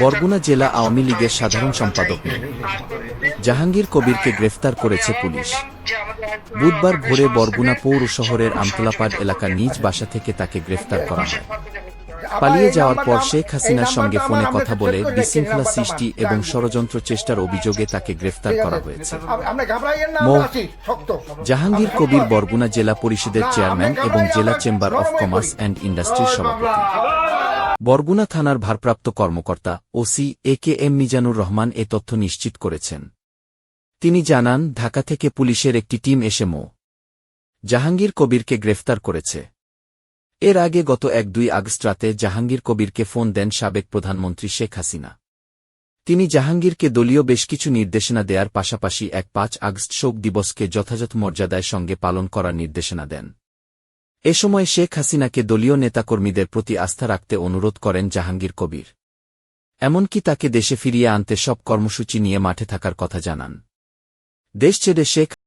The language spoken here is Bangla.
বরগুনা জেলা আওয়ামী লীগের সাধারণ সম্পাদক মো। জাহাঙ্গীর কবিরকে গ্রেফতার করেছে পুলিশ। বুধবার ভোরে বরগুনা পৌর শহরের আমতলাপাড় এলাকার নিজ বাসা থেকে তাকে গ্রেফতার করা হয়। পালিয়ে যাওয়ার পর শেখ হাসিনার সঙ্গে ফোনে কথা বলে বিশৃঙ্খলা সৃষ্টি এবং ষড়যন্ত্র চেষ্টার অভিযোগে তাকে গ্রেফতার করা হয়েছে। জাহাঙ্গীর কবির বরগুনা জেলা পরিষদের চেয়ারম্যান এবং জেলা চেম্বার অফ কমার্স অ্যান্ড ইন্ডাস্ট্রির সভাপতি। বরগুনা থানার ভারপ্রাপ্ত কর্মকর্তা OC A K M Mizanur Rahman এ তথ্য নিশ্চিত করেছেন। তিনি জানান, ঢাকা থেকে পুলিশের একটি টিম এসে মো. জাহাঙ্গীর কবিরকে গ্রেফতার করেছে। এর আগে গত এক দুই আগস্ট রাতে জাহাঙ্গীর কবিরকে ফোন দেন সাবেক প্রধানমন্ত্রী শেখ হাসিনা। তিনি জাহাঙ্গীরকে দলীয় বেশ কিছু নির্দেশনা দেওয়ার পাশাপাশি এক পাঁচ আগস্ট শোক দিবসকে যথাযথ মর্যাদায় সঙ্গে পালন করার নির্দেশনা দেন। এ সময় শেখ হাসিনাকে দলীয় নেতাকর্মীদের প্রতি আস্থা রাখতে অনুরোধ করেন জাহাঙ্গীর কবির। এমনকি তাকে দেশে ফিরিয়ে আনতে সব কর্মসূচি নিয়ে মাঠে থাকার কথা জানান। দেশ ছেড়ে শেখ